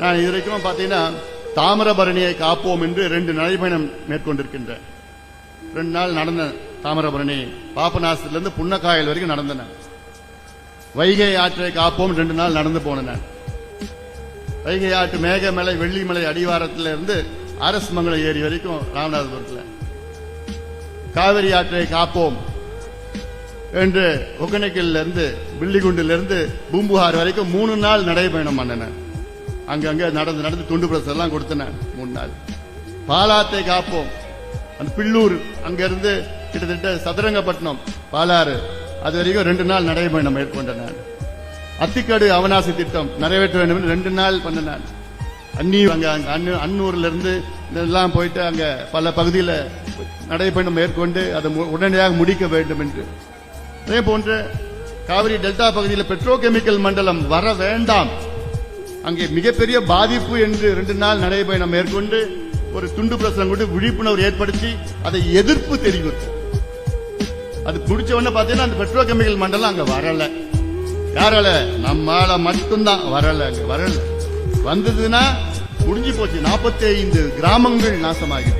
நான் இது வரைக்கும் பார்த்தீங்கன்னா தாமிரபரணியை காப்போம் என்று ரெண்டு நடைபயணம் மேற்கொண்டிருக்கின்றேன் ரெண்டு நாள் நடந்த தாமிரபரணி பாபநாசத்திலிருந்து புன்னக்காயல் வரைக்கும் நடந்தன. வைகை ஆற்றை காப்போம் ரெண்டு நாள் நடந்து போனேன். வைகை ஆற்று மேகமலை வெள்ளிமலை அடிவாரத்தில் இருந்து அரசுமங்கலம் ஏரி வரைக்கும் ராமநாதபுரத்தில். காவிரி ஆற்றை காப்போம் என்று ஒகனக்கில் இருந்து பூம்புகார் வரைக்கும் மூணு நாள் நடைபயணம் பண்ணன. அங்கங்க நடந்து நடந்து துண்டு பிரஸ் எல்லாம் கொடுத்தேன் மூணு நாள். பாலாத்தை காப்போம். அந்த பில்லூர் அங்கேருந்து கிட்டத்தட்ட சதுரங்கப்பட்டினம் பாலாறு. அது வரைக்கும் ரெண்டு நாள் நடைபயணம் மேற்கொண்டேன் நான். அத்திக்காடு அவனாசி திட்டம் நிறைவேற்ற வேண்டும் என்று ரெண்டு நாள் பண்ண நான். அன்னி அங்கே அங்க அன்னு- அன்னூர்ல இருந்து எல்லாம் போயிட்டு அங்கே பல பகுதியில் நடைபயணம் மேற்கொண்டு அதை மு- உடனடியாக முடிக்க வேண்டும் என்று. அதே போன்று காவிரி டெல்டா பகுதியில் பெட்ரோகெமிக்கல் மண்டலம் வர வேண்டாம். அங்கே மிகப்பெரிய பாதிப்பு என்று ரெண்டு நாள் நடைபயணம் மேற்கொண்டு ஒரு துண்டு பிரசனம் கொண்டு விழிப்புணர்வு ஏற்படுத்தி அதை எதிர்ப்பு தெரிவித்தோம் அது முடிச்ச உடனே பார்த்தீங்கன்னா அந்த பெட்ரோகெமிக்கல் மண்டலம் அங்க வரல. யாரால? நம்மால மட்டும்தான் வரல அங்க வரல. வந்ததுன்னா முடிஞ்சு போச்சு. 45 ஐந்து கிராமங்கள் நாசமாகி